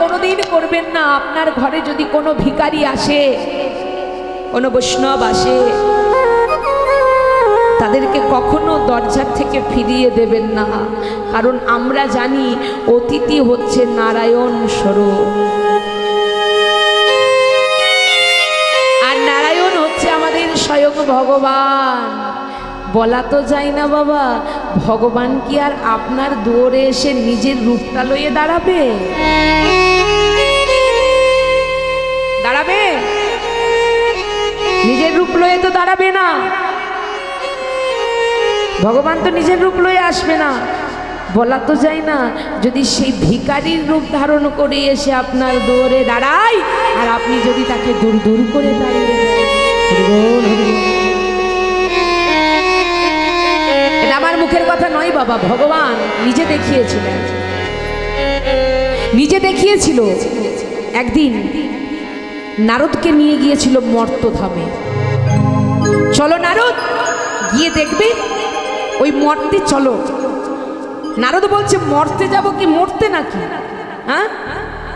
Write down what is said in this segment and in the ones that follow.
কোনোদিন করবেন না। আপনার ঘরে যদি কোনো ভিখারি আসে, কোনো বৈষ্ণব আসে, তাদেরকে কখনো দরজার থেকে ফিরিয়ে দেবেন না। কারণ আমরা জানি অতিথি হচ্ছে নারায়ণ স্বরূপ। আর নারায়ণ হচ্ছে আমাদের স্বয়ং ভগবান। বলা তো যায় না বাবা, ভগবান কি আর আপনার দুয়ারে এসে নিজের রূপটা লইয়ে দাঁড়াবে? দাঁড়াবে? নিজের রূপ লয়ে তো দাঁড়াবে না। ভগবান তো নিজের রূপ লয়ে আসবে না। বলা তো যায় না, যদি সেই ভিকারির রূপ ধারণ করে এসে আপনার দৌড়ে দাঁড়ায়, আর আপনি যদি তাকে দূর দূর করে দাঁড়িয়ে। এটা আমার মুখের কথা নয় বাবা, ভগবান নিজে দেখিয়েছিলেন। নিজে দেখিয়েছিল। একদিন নারদকে নিয়ে গিয়েছিল মর্তধামে। চলো নারদ, গিয়ে দেখবে। ওই মর্তে চলো। নারদ বলছে, মরতে যাব কি মরতে নাকি? হ্যাঁ?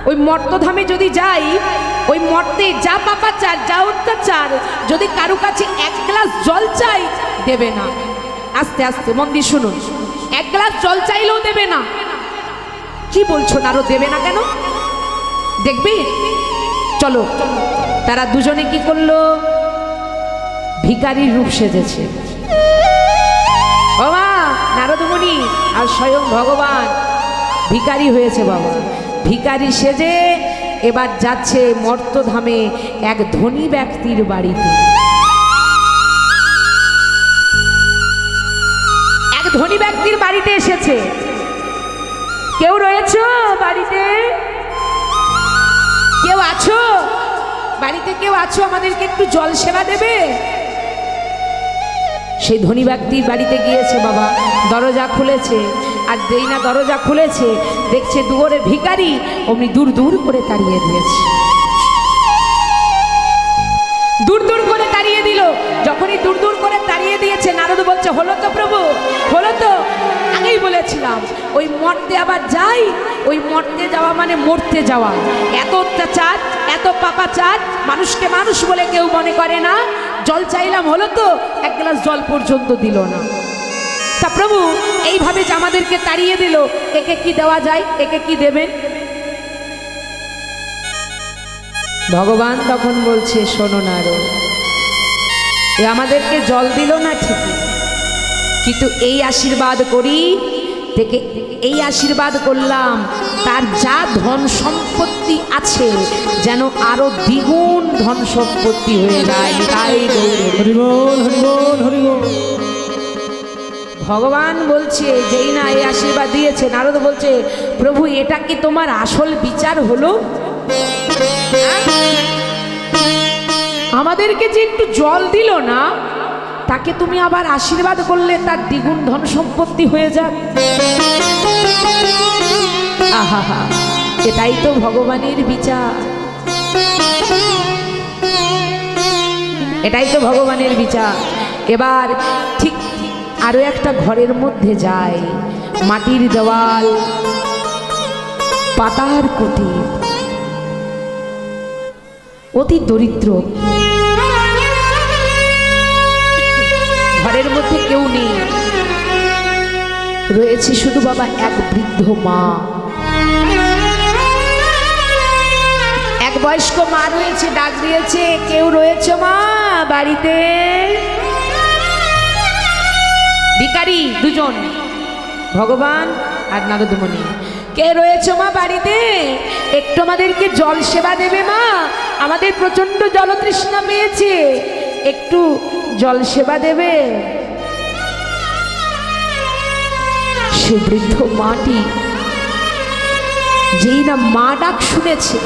ওই মর্তধামে যদি যাই, ওই মর্তে যা পাপাচার যা অত্যাচার, যদি কারও কাছে এক গ্লাস জল চাই, দেবে না। আস্তে আস্তে, মন দিয়ে শুনুন। এক গ্লাস জল চাইলেও দেবে না। কি বলছো নারদ, দেবে না কেন? দেখবি? চলো। তারা দুজনে কি করল? ভিকারির রূপ সেজেছে। বাবা, নারদমণি আর স্বয়ং ভগবান ভিকারি হয়েছে বাবা। ভিকারি সেজে এবার যাচ্ছে মর্তধামে এক ধনী ব্যক্তির বাড়িতে। এক ধনী ব্যক্তির বাড়িতে এসেছে। কেউ রয়েছে বাড়িতে? কেউ আছো? বাড়িতে কেউ আছো? আমাদেরকে একটু জল সেবা দেবে? সেই ধনী ব্যক্তির বাড়িতে গিয়েছে বাবা, দরজা খুলেছে। আর যেই না দরজা খুলেছে, দেখছে দুয়ারে ভিখারি অমনি দূর দূর করে তাড়িয়ে দিয়েছে। দূর দূর করে তাড়িয়ে দিল। যখনই দূর দূর করে তাড়িয়ে দিয়েছে, নারদ বলছে, হলো তো প্রভু, হলো তো। আগেই বলেছিলাম ওই মরতে আবার যাই, ওই মরতে যাওয়া মানে মরতে যাওয়া। এত অত্যাচার, এত পাপাচার, মানুষকে মানুষ বলে কেউ মনে করে না। জল চাইলাম হলো তো, এক গ্লাস জল পর্যন্ত দিল না। তা প্রভু, এইভাবে যে আমাদেরকে তাড়িয়ে দিল, একে কি দেওয়া যায়, একে কি দেবেন? ভগবান তখন বলছে, শোনো না রো এ আমাদেরকে জল দিল না ঠিকই, কিন্তু এই আশীর্বাদ করি থেকে এই আশীর্বাদ করলাম। তার যা ধন সম্পত্তি আছে যেন আরও দ্বিগুণ ধন সম্পত্তি হয়ে যায়। তাই ভগবান বলছে যেই না এই আশীর্বাদ দিয়েছে নারদ বলছে প্রভু এটা কি তোমার আসল বিচার হলো? আমাদেরকে যে একটু জল দিল না তাকে তুমি আবার আশীর্বাদ করলে তার দ্বিগুণ ধন সম্পত্তি হয়ে যাক। আহা এটাই তো ভগবানের বিচার। এটাই তো ভগবানের বিচার। এবার ঠিক আরও একটা ঘরের মধ্যে যায় মাটির দেওয়াল, পাতার কুটির অতি দরিদ্র ঘরের মধ্যে কেউ নেই। রয়েছে শুধু বাবা এক বৃদ্ধ মা। এক বয়স্ক মা রয়েছে, ডাক দিয়েছে, কেউ রয়েছে মা বাড়িতে? ভিকারি দুজন, ভগবান আর নারদমণি। কে রয়েছে মা বাড়িতে? একটু আমাদেরকে জল সেবা দেবে মা। আমাদের প্রচণ্ড জলতৃষ্ণা পেয়েছে। একটু জল সেবা দেবে। সে বৃদ্ধ মাটি, যেই না মা ডাক শুনেছে,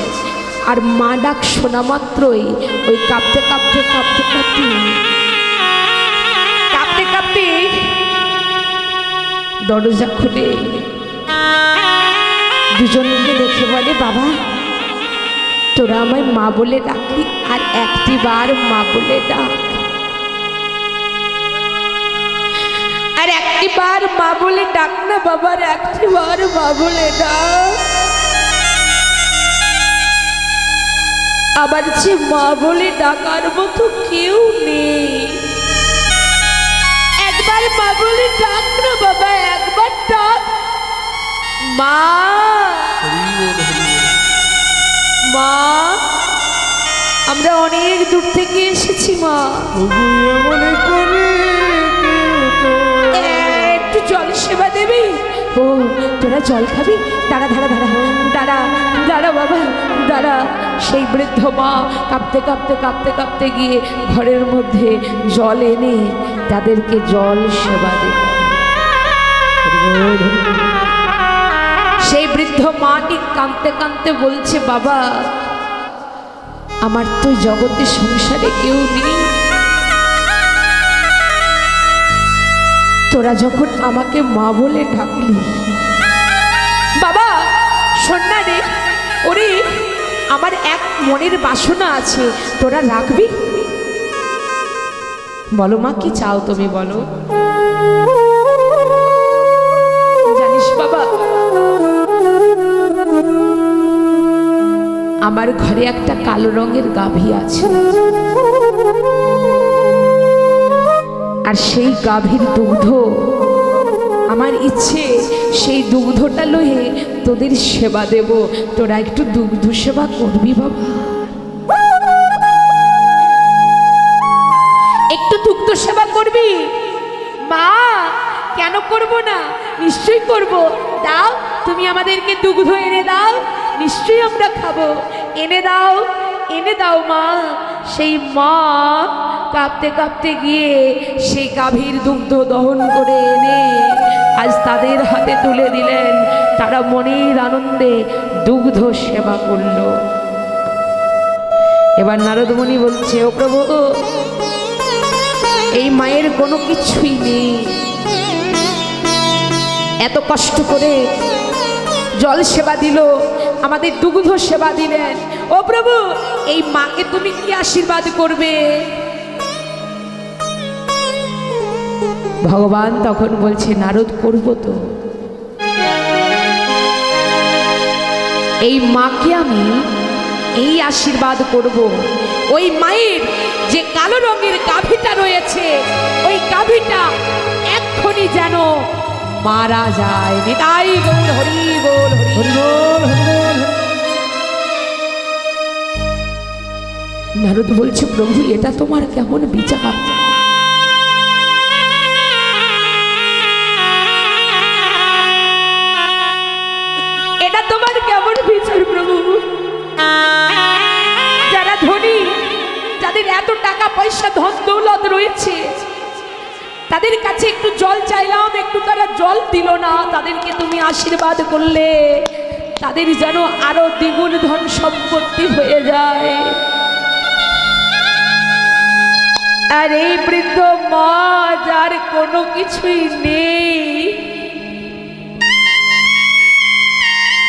আর মা ডাক শোনা মাত্রই ওই কাঁপতে কাঁপতে কাঁপতে কাঁপতে কাঁপতে কাঁপতে দরজা খুলে দুজনকে দেখে বলে, বাবা, তোরা আমায় মা বলে ডাকলি, আর একটি বার মা বলে ডাক। আর একটি বার মা বলে ডাক না বাবার, একটি বার মা বলে ডাক। আমার যে মা বলে ডাকার মতো কেউ নেই। একবার মা বলে ডাক না বাবা, একবার ডাক। মা। মা। আমরা অনেক দূর থেকে এসেছি, মা। ও তোরা জল খাবি? দাঁড়া দাঁড়া দাঁড়া দাঁড়া দাঁড়া বাবা, দাঁড়া। সেই বৃদ্ধ মা কাঁপতে কাঁপতে কাঁপতে কাঁপতে গিয়ে ঘরের মধ্যে জল এনে তাদেরকে জল সেবা দেবে সেই বৃদ্ধ মাটি কাঁদতে কাঁদতে বলছে, বাবা, আমার তো জগতে সংসারে কেউ নেই। তোরা যখন আমাকে মা বলে ডাকলি। বাবা, শোন না রে। ওরে, আমার এক মনের বাসনা আছে। তোরা রাখবি? বলো মা, কি চাও তুমি বলো? জানিস বাবা, আমার ঘরে একটা কালো রঙের গাভী আছে। আর সেই গাভীর দুগ্ধ। আমার ইচ্ছে সেই দুগ্ধটা লয়ে তোদের সেবা দেব। তোরা একটু দুগ্ধ সেবা করবি বাবা। একটু দুগ্ধ সেবা করবি? মা! কেন করব না? নিশ্চয়ই করব। দাও, তুমি আমাদেরকে দুগ্ধ এনে দাও। নিশ্চয়ই আমরা খাব। এনে দাও এনে দাও মা। সেই মা কাঁপতে কাঁপতে গিয়ে সেই গাভীর দুগ্ধ দহন করে এনে আজ তাদের হাতে তুলে দিলেন। তারা মনের আনন্দে দুগ্ধ সেবা করল। এবার নারদমণি বলছে, ও প্রভু, এই মায়ের কোনো কিছুই নেই। এত কষ্ট করে জল সেবা দিল, আমাদের দুগ্ধ সেবা দিলেন। ও প্রভু, এই মাকে তুমি কি আশীর্বাদ করবে? ভগবান তখন বলছে, নারদ, করব তো। এই মাকে আমি এই আশীর্বাদ করব। ওই মায়ের যে কালো রঙের গাভীটা রয়েছে, ওই গাভীটা মারা যায়। নিতাই গৌর হরি গোল হরি। হরিবল নারদ বলছে প্রভু এটা তোমার কেমন বিচার? এটা তোমার কেমন বিচার প্রভু? যারা ধনী যাদের এত টাকা পয়সা ধন দৌলত রয়েছে তাদের কাছে একটু জল চাইলাম, একটু তারা জল দিল না। তাদেরকে তুমি আশীর্বাদ করলে। তাদের যেন আরও দ্বিগুণ ধন সম্পত্তি হয়ে যায়। আর এই বৃদ্ধ মা, যার কোনো কিছুই নেই,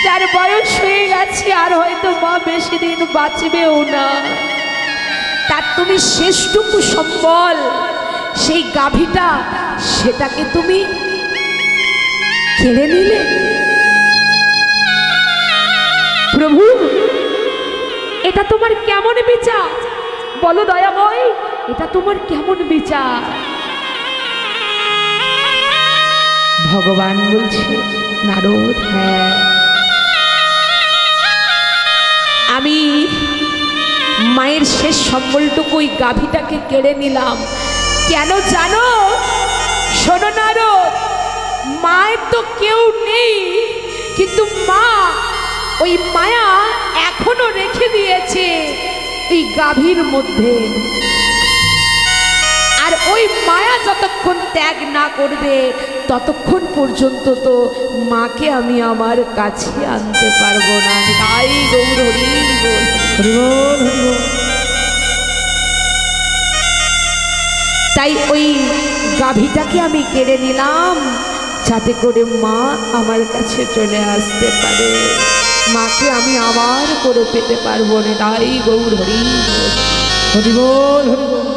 যার বয়স হয়ে গেছে, আর হয়তো মা বেশি দিন বাঁচবেও না। তার তুমি শেষটুকু সম্বল। সেই গাভীটা সেটাকে তুমি কেড়ে নিলে? প্রভু এটা তোমার কেমন বিচার? বলো দয়াময় এটা তোমার কেমন বিচার? ভগবান বলছে নারদ হ্যাঁ। আমি মায়ের শেষ সম্বলটুকু ওই গাভীটাকে কেড়ে নিলাম। কেন জানো? শোনো নারদ, মায়ের তো কেউ নেই, কিন্তু মা ওই মায়া এখনও রেখে দিয়েছে ওই গাভীর মধ্যে। আর ওই মায়া যতক্ষণ ত্যাগ না করবে, ততক্ষণ পর্যন্ত তো মাকে আমি আমার কাছে আনতে পারব না। তাই গৌর হরি তাই ওই গাভীটাকে আমি কেড়ে নিলাম যাতে করে মা আমার কাছে চলে আসতে পারে। মাকে আমি আবার করে পেতে পারব না। তাই গৌর হরি হরি বল। হরিবল হরিবল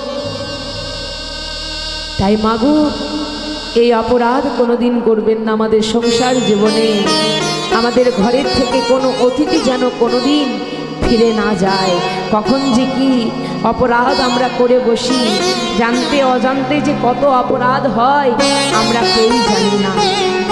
তাই মাগো এই অপরাধ কোনোদিন করবেন না আমাদের সংসার জীবনে। আমাদের ঘরের থেকে কোনো অতিথি যেন কোনোদিন ফিরে না যায়। কখন যে কি অপরাধ আমরা করে বসি। জানতে অজান্তে যে কত অপরাধ হয়, আমরা কেউই জানি না।